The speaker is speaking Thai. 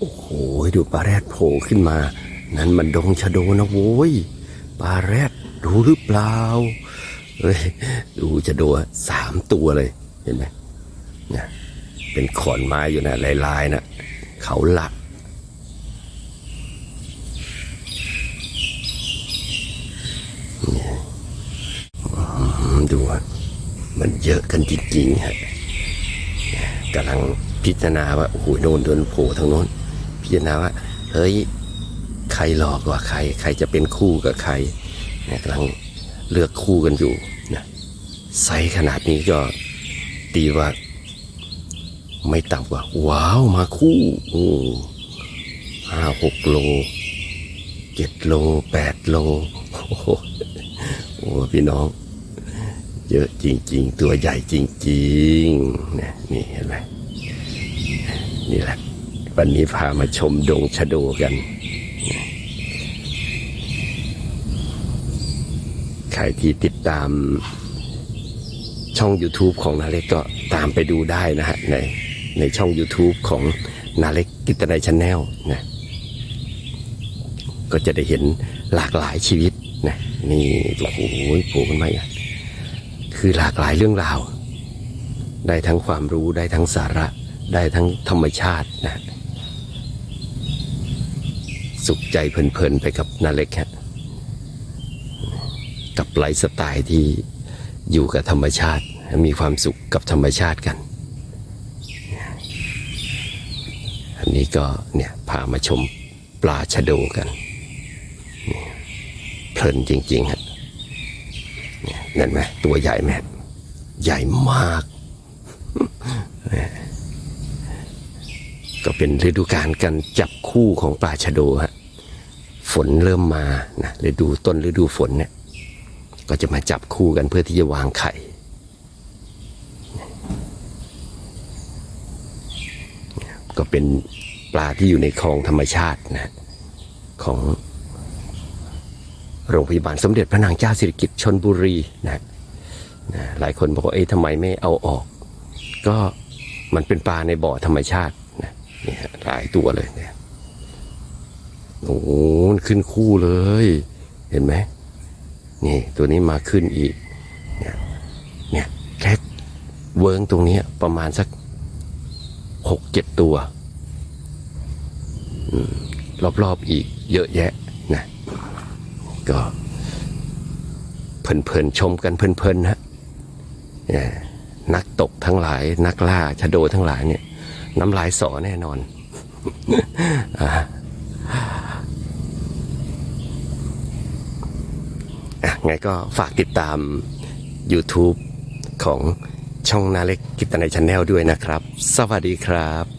โอ้โห ดูปลาแรดโผล่ขึ้นมา นั่นมันดงชะโดนะโว้ย ปลาแรดรู้หรือเปล่า เฮ้ย ดูชะโดสามตัวเลย เห็นไหมเนี่ยเป็นขอนไม้อยู่นะลายๆนะเขาหลัก ดูมันเยอะกันจริงๆฮะกำลังพิจารณาว่า โอ้โหโดนโดนโผล่ทางโน้น พิจารณาว่าเฮ้ยใครหลอกกว่าใคร ใครจะเป็นคู่กับใครเนี่ยกำลังเลือกคู่กันอยู่นะไซขนาดนี้ก็ตีว่าไม่ต่ำกว่า ว้าวมาคู่โอ้ห้าหกโลเจ็ดโลแปดโลโอ้โหพี่น้อง เยอะจริง ๆ ตัวใหญ่จริงๆเนี่ยนี่เห็นไหมนี่แหละ วันนี้พามาชมดงชะโดกัน ใครที่ติดตามช่อง YouTube ของนาเล็กก็ตามไปดูได้นะฮะในในช่อง YouTube ของนาเล็กกิตนัยชาแนลนะก็จะได้เห็นหลากหลายชีวิตนะนี่โอ้โหโผล่ขึ้นมาอีกคือหลากหลายเรื่องราว ได้ทั้งความรู้ได้ทั้งสาระได้ทั้งธรรมชาตินะ สุขใจเพลินๆไปกับนาเล็กฮะกับไลฟ์สไตล์ที่อยู่กับธรรมชาติ มีความสุขกับธรรมชาติกัน อันนี้ก็เนี่ยพามาชมปลาชะโดกัน เพลินจริงๆฮะเห็นไหมตัวใหญ่ไหมใหญ่มาก ก็เป็นฤดูการการจับคู่ของปลาชะโดฮะฝนเริ่มมานะฤดูต้นฤดูฝนเนี่ยก็จะมาจับคู่กันเพื่อที่จะวางไข่ ก็เป็นปลาที่อยู่ในคลองธรรมชาตินะของโรงพยาบาลสมเด็จพระนางเจ้าสิริกิติ์ชนบุรีนะนะหลายคนบอกว่าเอ๊ะทำไมไม่เอาออก ก็มันเป็นปลาในบ่อธรรมชาติ นี่ฮะหลายตัวเลยเนี่ยโอ้โหมันขึ้นคู่เลย เห็นไหมนี่ตัวนี้มาขึ้นอีก เนี่ยเนี่ยแค่เวิร์งตรงนี้ประมาณสักหกเจ็ดตัวรอบๆอีกเยอะแยะนะก็เพลินๆชมกันเพลินๆฮะเนี่ยนักตกทั้งหลายนักล่าชะโดทั้งหลายเนี่ย น้ำลายสอแน่นอนอะไงก็ฝากติดตาม YouTube ของช่องนาเล็กกิตนายชาแนลด้วยนะครับ สวัสดีครับ